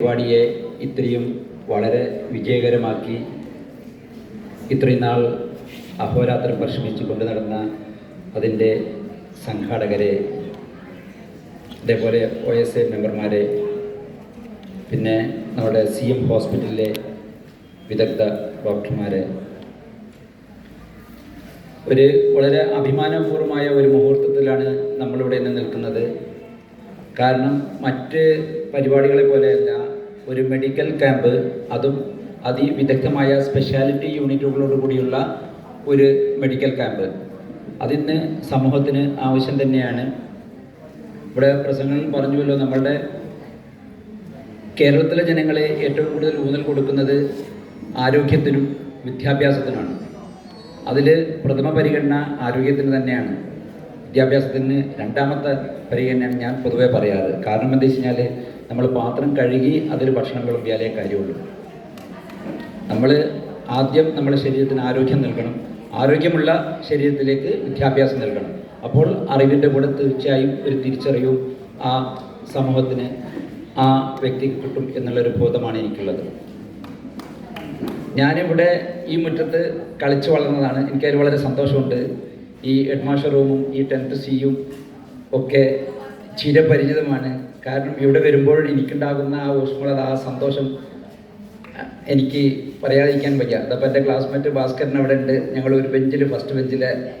പരിപാടിയെ ഇത്രയും വളരെ വിജയകരമാക്കി ഇത്രയും നാൾ അഹോരാത്രം പരിശ്രമിച്ചു കൊണ്ടു നടന്ന അതിന്റെ സംഘാടകരെ അതേപോലെ ഒ എസ് എ മെമ്പർമാരെ പിന്നെ നമ്മുടെ സി എം ഹോസ്പിറ്റലിലെ വിദഗ്ധ ഡോക്ടർമാരെ. ഒരു വളരെ അഭിമാനപൂർവമായ ഒരു മുഹൂർത്തത്തിലാണ് നമ്മളിവിടെ നിന്ന് നിൽക്കുന്നത്. കാരണം മറ്റ് പരിപാടികളെ പോലെയല്ല ഒരു മെഡിക്കൽ ക്യാമ്പ് അതും അതിവിദഗ്ധമായ സ്പെഷ്യാലിറ്റി യൂണിറ്റുകളോട് കൂടിയുള്ള ഒരു മെഡിക്കൽ ക്യാമ്പ് അതിന്ന് സമൂഹത്തിന് ആവശ്യം തന്നെയാണ്. ഇവിടെ പ്രസംഗങ്ങളിൽ പറഞ്ഞുവല്ലോ നമ്മളുടെ കേരളത്തിലെ ജനങ്ങളെ ഏറ്റവും കൂടുതൽ ഊന്നൽ കൊടുക്കുന്നത് ആരോഗ്യത്തിനും വിദ്യാഭ്യാസത്തിനുമാണ്. അതിൽ പ്രഥമ പരിഗണന ആരോഗ്യത്തിന് തന്നെയാണ്. വിദ്യാഭ്യാസത്തിന് രണ്ടാമത്തെ പരിഗണനയാണ് ഞാൻ പൊതുവെ പറയാറ്. കാരണം എന്താ വെച്ച് കഴിഞ്ഞാൽ നമ്മൾ പാത്രം കഴുകി അതിൽ ഭക്ഷണം വിളമ്പിയാലേ കാര്യമുള്ളൂ. നമ്മൾ ആദ്യം നമ്മുടെ ശരീരത്തിന് ആരോഗ്യം നൽകണം. ആരോഗ്യമുള്ള ശരീരത്തിലേക്ക് വിദ്യാഭ്യാസം നൽകണം. അപ്പോൾ അറിവിന്റെ കൂടെ തീർച്ചയായും ഒരു തിരിച്ചറിവും ആ സമൂഹത്തിന് ആ വ്യക്തിക്ക് കിട്ടും എന്നുള്ളൊരു ബോധമാണ് എനിക്കുള്ളത്. ഞാനിവിടെ ഈ മുറ്റത്ത് കളിച്ചു വളർന്നതാണ്. എനിക്കതിൽ വളരെ സന്തോഷമുണ്ട്. ഈ ഹെഡ്മാസ്റ്റർ റൂമും ഈ ടെൻത്ത് സിയും ഒക്കെ ചിരപരിചിതമാണ്. കാരണം ഇവിടെ വരുമ്പോൾ എനിക്കുണ്ടാകുന്ന ആ ഊഷ്മളത ആ സന്തോഷം എനിക്ക് പറയാതിരിക്കാൻ വയ്യ. അതപ്പോൾ എന്റെ ക്ലാസ്മേറ്റ് ഭാസ്കരൻ അവിടെ ഉണ്ട്. ഞങ്ങൾ ഒരു ബെഞ്ചിൽ ഫസ്റ്റ് ബെഞ്ചിലെ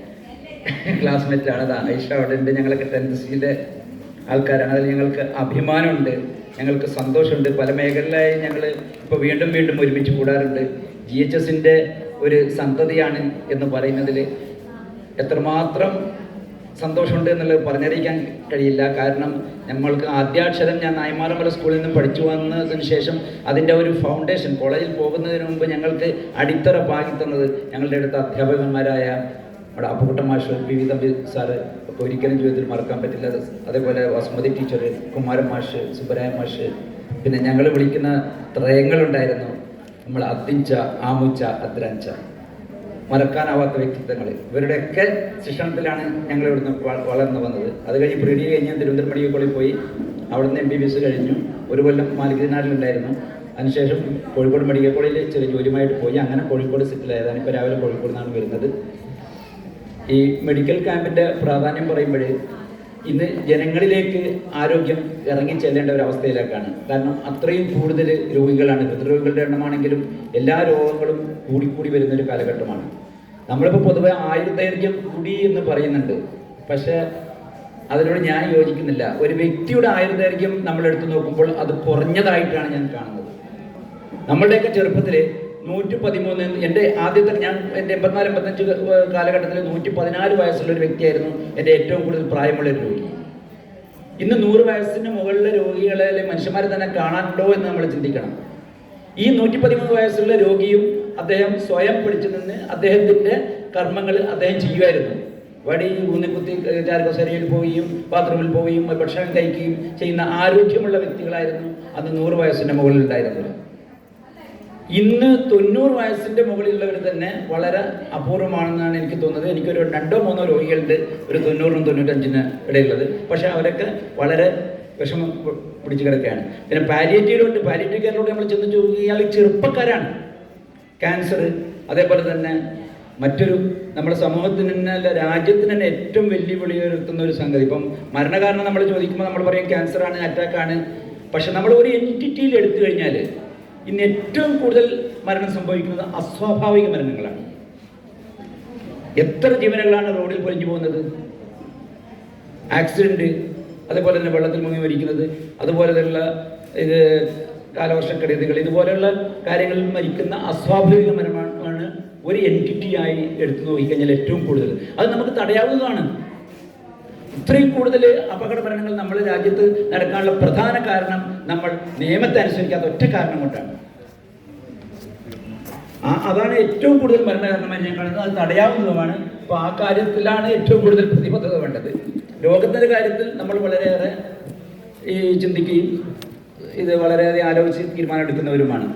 ക്ലാസ്മേറ്റാണ് അത് ഐഷ അവിടെ ഉണ്ട്. ഞങ്ങളൊക്കെ ടെൻത്ത് സിയിലെ ആൾക്കാരാണ്. അതിൽ ഞങ്ങൾക്ക് അഭിമാനമുണ്ട്. ഞങ്ങൾക്ക് സന്തോഷമുണ്ട്. പല മേഖലയിലായി ഞങ്ങൾ ഇപ്പോൾ വീണ്ടും വീണ്ടും ഒരുമിച്ച് കൂടാറുണ്ട്. ജി എച്ച് എസിന്റെ ഒരു സന്തതിയാണ് എന്ന് പറയുന്നതിൽ എത്രമാത്രം സന്തോഷമുണ്ട് എന്നുള്ളത് പറഞ്ഞറിയിക്കാൻ കഴിയില്ല. കാരണം നമ്മൾക്ക് ആദ്യാക്ഷരം ഞാൻ നായ്മാറമ്പല സ്കൂളിൽ നിന്നും പഠിച്ചു വന്നതിന് ശേഷം അതിന്റെ ഒരു ഫൗണ്ടേഷൻ കോളേജിൽ പോകുന്നതിന് മുമ്പ് ഞങ്ങൾക്ക് അടിത്തറ പാകി തന്നത് ഞങ്ങളുടെ അടുത്ത അധ്യാപകന്മാരായ നമ്മുടെ അപ്പുകുട്ട മാഷ് തമ്പി സാറ് ഒരിക്കലും ജീവിതത്തിൽ മറക്കാൻ പറ്റില്ല. അത് അതേപോലെ വസുമതി ടീച്ചർ കുമാരൻ മാഷ് സുബരായ മാഷ്. പിന്നെ ഞങ്ങൾ വിളിക്കുന്ന ത്രയങ്ങളുണ്ടായിരുന്നു. നമ്മൾ അത്തിഞ്ച ആമുച്ച അദ്രഞ്ച. മറക്കാനാവാത്ത വ്യക്തിത്വങ്ങൾ. ഇവരുടെയൊക്കെ ശിക്ഷണത്തിലാണ് ഞങ്ങൾ ഇവിടുന്ന് വളർന്നു വന്നത്. അത് കഴിഞ്ഞ് പ്രീഡി കഴിഞ്ഞ് തിരുവനന്തപുരം മെഡിക്കൽ കോളേജിൽ പോയി. അവിടുന്ന് എം ബി ബി എസ് കഴിഞ്ഞു. ഒരു കൊല്ലം മാലികനാട്ടിലുണ്ടായിരുന്നു. അതിനുശേഷം കോഴിക്കോട് മെഡിക്കൽ കോളേജിൽ ചെറിയ ജോലിയുമായിട്ട് പോയി. അങ്ങനെ കോഴിക്കോട് സെറ്റിലായതാണ് ഇപ്പോൾ രാവിലെ കോഴിക്കോട് നിന്നാണ് വരുന്നത്. ഈ മെഡിക്കൽ ക്യാമ്പിന്റെ പ്രാധാന്യം പറയുമ്പോൾ ഇന്ന് ജനങ്ങളിലേക്ക് ആരോഗ്യം ഇറങ്ങി ചെല്ലേണ്ട ഒരു അവസ്ഥയിലേക്കാണ്. കാരണം അത്രയും കൂടുതൽ രോഗികളാണ്. ഹൃദ്രോഗികളുടെ എണ്ണമാണെങ്കിലും എല്ലാ രോഗങ്ങളും കൂടിക്കൂടി വരുന്ന ഒരു കാലഘട്ടമാണ്. നമ്മളിപ്പോൾ പൊതുവെ ആയുർദൈർഘ്യം കൂടി എന്ന് പറയുന്നുണ്ട്. പക്ഷേ അതിനോട് ഞാൻ യോജിക്കുന്നില്ല. ഒരു വ്യക്തിയുടെ ആയുർദൈർഘ്യം നമ്മൾ എടുത്തു നോക്കുമ്പോൾ അത് കുറഞ്ഞതായിട്ടാണ് ഞാൻ കാണുന്നത്. നമ്മളുടെയൊക്കെ ചെറുപ്പത്തിൽ നൂറ്റി പതിമൂന്ന് എന്റെ ആദ്യത്തെ ഞാൻ എന്റെ എൺപത്തിനാല് എൺപത്തഞ്ച് കാലഘട്ടത്തിൽ നൂറ്റി പതിനാല് വയസ്സുള്ള ഒരു വ്യക്തിയായിരുന്നു എന്റെ ഏറ്റവും കൂടുതൽ പ്രായമുള്ള ഒരു രോഗി. ഇന്ന് നൂറ് വയസ്സിന് മുകളിലെ രോഗികളെ അല്ലെങ്കിൽ മനുഷ്യന്മാരെ തന്നെ കാണാനുണ്ടോ എന്ന് നമ്മൾ ചിന്തിക്കണം. ഈ നൂറ്റി പതിമൂന്ന് വയസ്സുള്ള രോഗിയും അദ്ദേഹം സ്വയം പിടിച്ചു നിന്ന് അദ്ദേഹത്തിന്റെ കർമ്മങ്ങൾ അദ്ദേഹം ചെയ്യുമായിരുന്നു. വടി ഊന്നിക്കുത്തി ചാരകസേരയിൽ പോവുകയും ബാത്റൂമിൽ പോവുകയും ഭക്ഷണം കഴിക്കുകയും ചെയ്യുന്ന ആരോഗ്യമുള്ള വ്യക്തികളായിരുന്നു അന്ന് നൂറ് വയസ്സിന്റെ മുകളിൽ ഉണ്ടായിരുന്നത്. ഇന്ന് തൊണ്ണൂറ് വയസ്സിന്റെ മുകളിലുള്ളവർ തന്നെ വളരെ അപൂർവമാണെന്നാണ് എനിക്ക് തോന്നുന്നത്. എനിക്കൊരു രണ്ടോ മൂന്നോ രോഗികളുണ്ട്. ഒരു തൊണ്ണൂറിനും തൊണ്ണൂറ്റഞ്ചിന് ഇടയിലുള്ളത്. പക്ഷെ അവരൊക്കെ വളരെ വിഷമം പിടിച്ചു കിടക്കുകയാണ്. പിന്നെ പാലിയേറ്റീവിലുണ്ട് പാലിയേറ്റീവ് കെയറിലൂടെ നമ്മൾ ചെന്ന് ഇയാൾ ചെറുപ്പക്കാരാണ്. ക്യാൻസർ അതേപോലെ തന്നെ മറ്റൊരു നമ്മുടെ സമൂഹത്തിന് തന്നെ രാജ്യത്തിന് തന്നെ ഏറ്റവും വെല്ലുവിളി ഉയർത്തുന്ന ഒരു സംഗതി. ഇപ്പം മരണകാരണം നമ്മൾ ചോദിക്കുമ്പോൾ നമ്മൾ പറയും ക്യാൻസറാണ് അറ്റാക്കാണ് പക്ഷെ നമ്മൾ ഒരു എന്റിറ്റിയിൽ എടുത്തു കഴിഞ്ഞാൽ ഇന്ന് ഏറ്റവും കൂടുതൽ മരണം സംഭവിക്കുന്നത് അസ്വാഭാവിക മരണങ്ങളാണ്. എത്ര ജീവനുകളാണ് റോഡിൽ പൊലിഞ്ഞു പോകുന്നത്? ആക്സിഡന്റ് അതുപോലെ തന്നെ വെള്ളത്തിൽ മുങ്ങി മരിക്കുന്നത് അതുപോലെ തന്നെയുള്ള ഇത് കാലവർഷക്കെടുതികൾ ഇതുപോലെയുള്ള കാര്യങ്ങളിൽ മരിക്കുന്ന അസ്വാഭാവിക മരണമാണ് ഒരു എന്റിറ്റിയായി എടുത്തു നോക്കിക്കഴിഞ്ഞാൽ ഏറ്റവും കൂടുതൽ. അത് നമുക്ക് തടയാവുന്നതാണ്. ഇത്രയും കൂടുതൽ അപകട മരണങ്ങൾ നമ്മുടെ രാജ്യത്ത് നടക്കാനുള്ള പ്രധാന കാരണം നമ്മൾ നിയമത്തെ അനുസരിക്കാത്ത ഒറ്റ കാരണം കൊണ്ടാണ്. ആ അതാണ് ഏറ്റവും കൂടുതൽ മരണകാരണമായി ഞാൻ കാണുന്നത്. അത് തടയാവുന്നതുമാണ്. അപ്പോൾ ആ കാര്യത്തിലാണ് ഏറ്റവും കൂടുതൽ പ്രതിബദ്ധത വേണ്ടത്. രോഗത്തിന്റെ കാര്യത്തിൽ നമ്മൾ വളരെയേറെ ഈ ചിന്തിക്കുകയും ഇത് വളരെയധികം ആലോചിച്ച് തീരുമാനം എടുക്കുന്നവരുമാണ്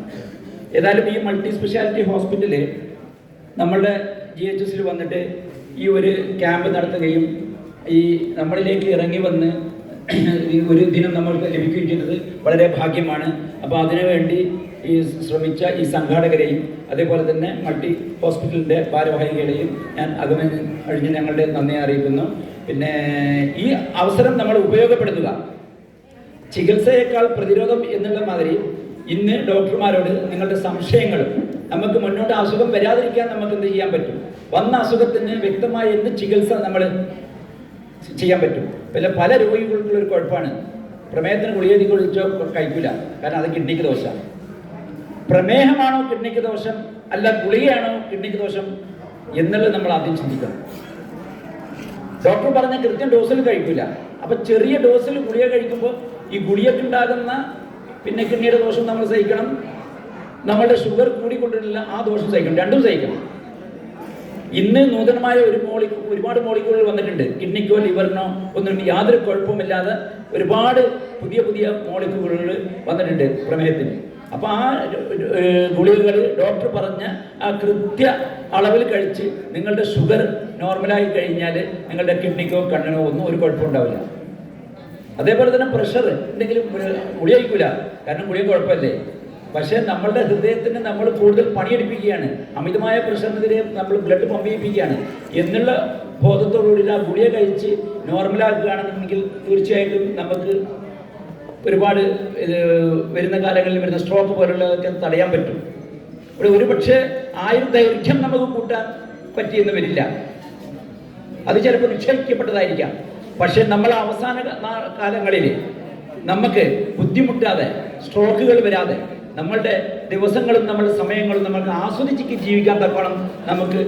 ഏതായാലും ഈ മൾട്ടി സ്പെഷ്യാലിറ്റി ഹോസ്പിറ്റൽ നമ്മളുടെ ജി എച്ച് എസിൽ വന്നിട്ട് ഈ ഒരു ക്യാമ്പ് നടത്തുകയും ഈ നമ്മളിലേക്ക് ഇറങ്ങി വന്ന് ഒരു ദിനം നമ്മൾക്ക് ലഭിക്കുകയും ചെയ്തത് വളരെ ഭാഗ്യമാണ്. അപ്പോൾ അതിനുവേണ്ടി ഈ ശ്രമിച്ച ഈ സംഘാടകരെയും അതേപോലെ തന്നെ മൾട്ടി ഹോസ്പിറ്റലിന്റെ ഭാരവാഹികളെയും ഞാൻ അകമ കഴിഞ്ഞ് ഞങ്ങളുടെ നന്ദി അറിയിക്കുന്നു. പിന്നെ ഈ അവസരം നമ്മൾ ഉപയോഗപ്പെടുത്തുക. ചികിത്സയേക്കാൾ പ്രതിരോധം എന്നുള്ള മാതിരി ഇന്ന് ഡോക്ടർമാരോട് നിങ്ങളുടെ സംശയങ്ങൾ നമുക്ക് മുന്നോട്ട് അസുഖം വരാതിരിക്കാൻ നമുക്ക് എന്ത് ചെയ്യാൻ പറ്റും? വന്ന അസുഖത്തിന് വ്യക്തമായ എന്ത് ചികിത്സ നമ്മൾ ചെയ്യാൻ പറ്റും. പിന്നെ പല രോഗികൾക്കുള്ള ഒരു കുഴപ്പമാണ്. പ്രമേഹത്തിന് ഗുളിക കുളിച്ചോ കഴിക്കില്ല കാരണം അത് കിഡ്നിക്ക് ദോഷമാണ് പ്രമേഹമാണോ കിഡ്നിക്ക് ദോഷം? അല്ല ഗുളികയാണോ കിഡ്നിക്ക് ദോഷം? എന്നുള്ളത് നമ്മൾ ആദ്യം ചിന്തിക്കണം. ഡോക്ടർ പറഞ്ഞ കൃത്യം ഡോസിൽ കഴിക്കില്ല അപ്പൊ ചെറിയ ഡോസിൽ ഗുളിക കഴിക്കുമ്പോൾ ഈ ഗുളികക്കുണ്ടാകുന്ന പിന്നെ കിഡ്നിയുടെ ദോഷം നമ്മൾ സഹിക്കണം. നമ്മളുടെ ഷുഗർ കൂടിക്കൊണ്ടിട്ടില്ല ആ ദോഷം സഹിക്കണം. രണ്ടും സഹിക്കണം. ഇന്ന് നൂതനമായ ഒരു മോളി ഒരുപാട് മോളിക്കൂളുകൾ വന്നിട്ടുണ്ട്. കിഡ്നിക്കോ ലിവറിനോ ഒന്നും യാതൊരു കുഴപ്പമില്ലാതെ ഒരുപാട് പുതിയ പുതിയ മോളിക്കൂളുകൾ വന്നിട്ടുണ്ട് പ്രമേഹത്തിന്. അപ്പോൾ ആ ഗുളികകൾ ഡോക്ടർ പറഞ്ഞ ആ കൃത്യ അളവിൽ കഴിച്ച് നിങ്ങളുടെ ഷുഗർ നോർമലായി കഴിഞ്ഞാൽ നിങ്ങളുടെ കിഡ്നിക്കോ കണ്ണിനോ ഒന്നും ഒരു കുഴപ്പമുണ്ടാവില്ല അതേപോലെ തന്നെ പ്രഷർ എന്തെങ്കിലും ഗുളിക കഴിക്കില്ല കാരണം ഗുളിക കുഴപ്പമല്ലേ? പക്ഷേ നമ്മളുടെ ഹൃദയത്തിന് നമ്മൾ കൂടുതൽ പണിയെടുപ്പിക്കുകയാണ്. അമിതമായ പ്രഷറിനെതിരെ നമ്മൾ ബ്ലഡ് പമ്പ് ചെയ്യിപ്പിക്കുകയാണ്. എന്നുള്ള ബോധത്തോടുകൂടി ആ ഗുളിക കഴിച്ച് നോർമലാക്കുകയാണെന്നുണ്ടെങ്കിൽ തീർച്ചയായിട്ടും നമുക്ക് ഒരുപാട് വരുന്ന കാലങ്ങളിൽ വരുന്ന സ്ട്രോക്ക് പോലുള്ളതൊക്കെ തടയാൻ പറ്റും. ഇവിടെ ഒരുപക്ഷെ ആയിരം ദൈർഘ്യം നമുക്ക് കൂട്ടാൻ പറ്റിയെന്ന് വരില്ല. അത് ചിലപ്പോൾ നിക്ഷേപിക്കപ്പെട്ടതായിരിക്കാം പക്ഷെ നമ്മൾ അവസാന കാലങ്ങളിൽ നമുക്ക് ബുദ്ധിമുട്ടാതെ സ്ട്രോക്കുകൾ വരാതെ നമ്മളുടെ ദിവസങ്ങളും നമ്മുടെ സമയങ്ങളും നമ്മൾക്ക് ആസ്വദിച്ച് ജീവിക്കാൻ തക്കോണം നമുക്ക്